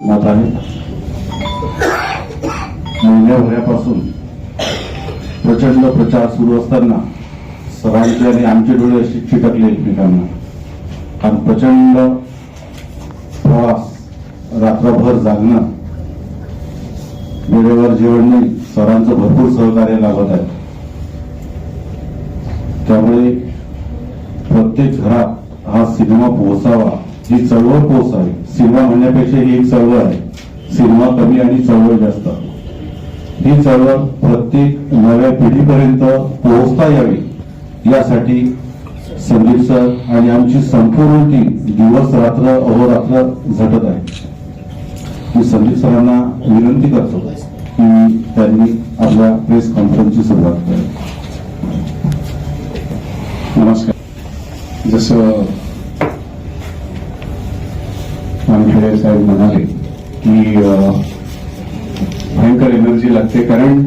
आहे महिन्याभरापासून प्रचंड प्रचार सुरू असताना सरांचे आणि आमचे डोळे अशी चिटकले एकमेकांना. कारण प्रचंड प्रवास रात्रभर जागणं. वेळेवर जेवण नाही सरांचं भरपूर सहकार्य लाभत आहे. त्यामुळे प्रत्येक घरात हा सिनेमा पोहोचावा ही चळवळ पोहोचावी सिनेमा म्हणण्यापेक्षा ही एक चळवळ आहे. सिनेमा कमी आणि चळवळ जास्त. ही चळवळ प्रत्येक नव्या पिढीपर्यंत पोहोचता यावी. यासाठी संदीप सर आणि आमची संपूर्ण टीम दिवस रात्र अहोरात्र झटत आहे. मी संदीप सरांना विनंती करतो की त्यांनी आपल्या प्रेस कॉन्फरन्सची सुरुवात करावी नमस्कार. जसं वानखेडे साहेब म्हणाले की भयंकर एनर्जी लागते. कारण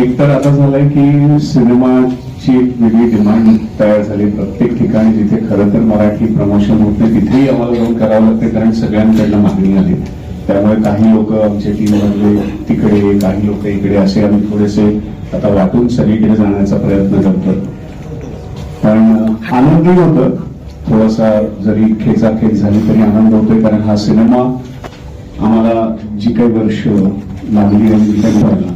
एक तर आता झालंय की सिनेमाची एक वेगळी डिमांड तयार झाली प्रत्येक ठिकाणी. जिथे खरं तर मराठी प्रमोशन होत नाही तिथेही आम्हाला जाऊन करावं लागते कारण सगळ्यांकडनं मागणी आली. त्यामुळे काही लोक आमच्या टीम मधले तिकडे काही लोक इकडे असे आम्ही थोडेसे आता वाटून सगळीकडे जाण्याचा प्रयत्न करतो पण आनंदही होतं. थोडासा जरी खेचाखेच झाली तरी आनंद होतोय कारण हा सिनेमा आम्हाला जी काही वर्ष लागली आणि जी काही व्हायला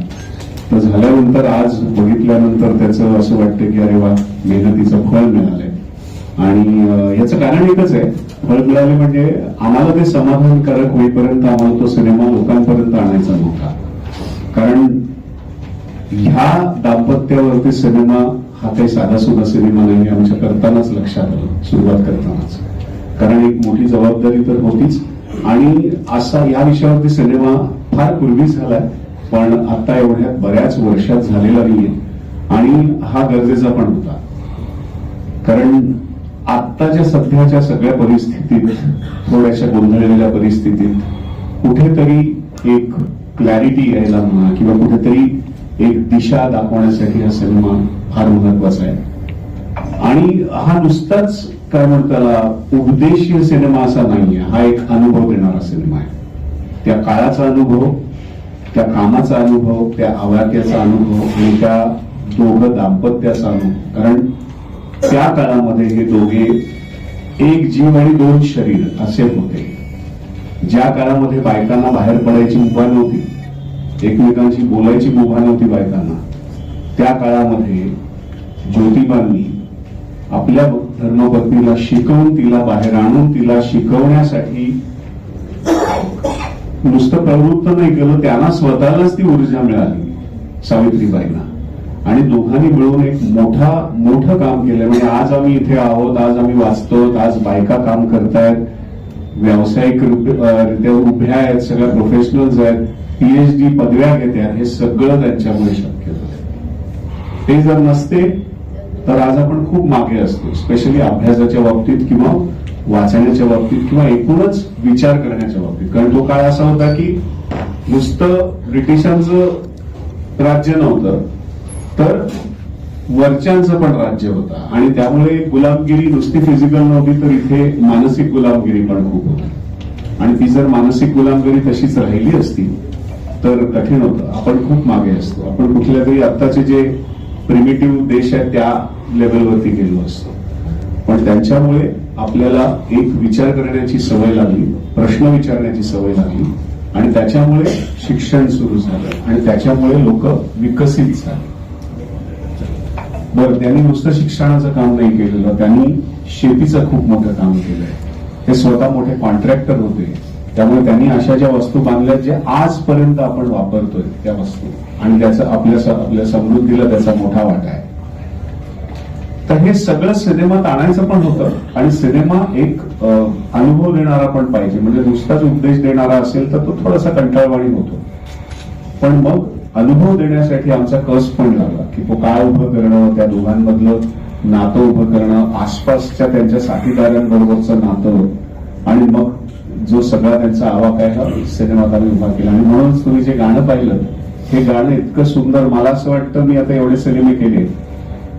तर झाल्यानंतर आज बघितल्यानंतर त्याचं असं वाटतं की अरे वा मेहनतीचं फळ मिळालंय. आणि याचं कारण एकच आहे फळ मिळाले म्हणजे आम्हाला ते समाधानकारक होईपर्यंत आम्हाला तो सिनेमा लोकांपर्यंत आणायचा नव्हता. कारण ह्या दाम्पत्यावरती सिनेमा हा काही साधा सुद्धा सिनेमा नाही आमच्या करतानाच लक्षात आलं सुरुवात करतानाच. कारण एक मोठी जबाबदारी तर होतीच. आणि असा या विषयावरती सिनेमा फार पूर्वी झालाय पण आता एवढ्या बऱ्याच वर्षात झालेला नाहीये. आणि हा गरजेचा पण होता. कारण आत्ताच्या सध्याच्या सगळ्या परिस्थितीत थोड्याशा गोंधळलेल्या परिस्थितीत कुठेतरी एक क्लॅरिटी यायला म्हणा किंवा कुठेतरी एक दिशा दाखवण्यासाठी हा सिनेमा फार महत्त्वाचा आहे. आणि हा नुसताच काय म्हणतो उपदेशीय सिनेमा असा नाहीये. हा एक अनुभव देणारा सिनेमा आहे. त्या काळाचा अनुभव त्या कामाचा अनुभव त्या आवाक्याचा अनुभव आणि त्या दोघं दाम्पत्याचा अनुभव. कारण त्या काळामध्ये हे दोघे एक जीव आणि दोन शरीर असे होते. ज्या काळामध्ये बायकांना बाहेर पडायची मुभा नव्हती एकमेकांशी बोलायची मुभा नव्हती बायकांना. त्या काळामध्ये ज्योतिबांनी आपल्या धर्मपत्नीला शिकवून तिला बाहेर आणून तिला शिकवण्यासाठी नुसतं प्रवृत्त नाही केलं त्यांना स्वतःलाच ती ऊर्जा मिळाली सावित्रीबाईंना. आणि दोघांनी मिळून एक मोठा मोठं काम केलं. म्हणजे आज आम्ही इथे आहोत आज आम्ही वाचतो आज बायका काम करतायत व्यावसायिक रित्या उभ्या आहेत सगळ्या प्रोफेशनल्स आहेत. पीएचडी पदव्या घेत्या हे सगळं त्यांच्यामुळे शक्य झालं. ते जर नसते तर आज आपण खूप मागे असतो स्पेशली अभ्यासाच्या बाबतीत किंवा वाचण्याच्या बाबतीत किंवा एकूणच विचार करण्याच्या बाबतीत. कारण तो काळ असा होता की नुसतं ब्रिटिशांचं राज्य नव्हतं तर वरच्यांचं पण राज्य होता. आणि त्यामुळे गुलामगिरी नुसती फिजिकल नव्हती तर इथे मानसिक गुलामगिरी पण खूप होती. आणि ती जर मानसिक गुलामगिरी तशीच राहिली असती तर कठीण होतं. आपण खूप मागे असतो. आपण कुठल्या तरी आत्ताचे जे प्रिमिटिव्ह देश आहेत त्या लेवलवरती गेलो असतो. पण त्यांच्यामुळे आपल्याला एक विचार करण्याची सवय लागली प्रश्न विचारण्याची सवय लागली आणि त्याच्यामुळे शिक्षण सुरू झालं आणि त्याच्यामुळे लोक विकसित झाले. बरं त्यांनी नुसतं शिक्षणाचं काम नाही केलेलं त्यांनी शेतीचं खूप मोठं काम केलंय. ते स्वतः मोठे कॉन्ट्रॅक्टर होते. त्यामुळे त्यांनी अशा ज्या वस्तू बांधल्या ज्या आजपर्यंत आपण वापरतोय त्या वस्तू. आणि त्याचा आपल्या आपल्या समृद्धीला त्याचा मोठा वाटा आहे. तर हे सगळं सिनेमात आणायचं पण होतं. आणि सिनेमा एक अनुभव देणारा पण पाहिजे. म्हणजे नुसताच उपदेश देणारा असेल तर तो थोडासा कंटाळवाणी होतो. पण मग अनुभव देण्यासाठी आमचा कस पण लागला. की तो काय उभं करणं त्या दोघांमधलं नातं उभं करणं आसपासच्या त्यांच्या साथीदारांबरोबरचं नातं. आणि मग जो सगळा त्यांचा आवाक आहे हा सिनेमात आम्ही उभा केला. आणि म्हणूनच तुम्ही जे गाणं पाहिलं हे गाणं इतकं सुंदर मला असं वाटतं मी आता एवढे सिनेमे केले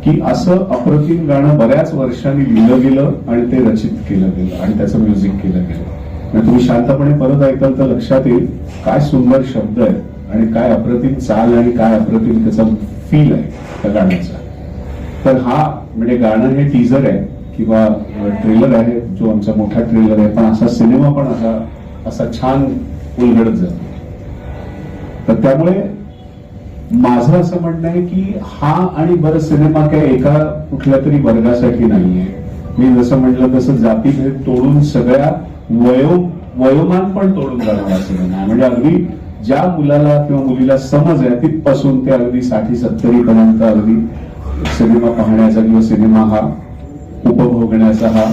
की असं अप्रतिम गाणं बऱ्याच वर्षांनी लिहिलं गेलं आणि ते रचित केलं गेलं आणि त्याचं म्युझिक केलं गेलं. आणि तुम्ही शांतपणे परत ऐकाल तर लक्षात येईल काय सुंदर शब्द आहे आणि काय अप्रतिम चाल आणि काय अप्रतिम त्याचा फील आहे त्या गाण्याचा. तर हा म्हणजे गाणं हे टीजर आहे. किंवा ट्रेलर आहे जो आमचा मोठा ट्रेलर आहे पण असा सिनेमा पण असा असा छान उलगडत जातो. तर त्यामुळे माझं असं म्हणणं आहे की हा आणि बरं सिनेमा काय एका कुठल्या तरी वर्गासाठी नाहीये. मी जसं म्हटलं तसं जातीभेद तोडून सगळ्या वयो वयोमान पण तोडून काढणारा सिनेमा आहे. म्हणजे अगदी ज्या मुलाला किंवा मुलीला समज आहे तिथपासून ते अगदी साठी सत्तरी पर्यंत अगदी सिनेमा पाहण्याचा किंवा सिनेमा हा उपभोगण्याचा हा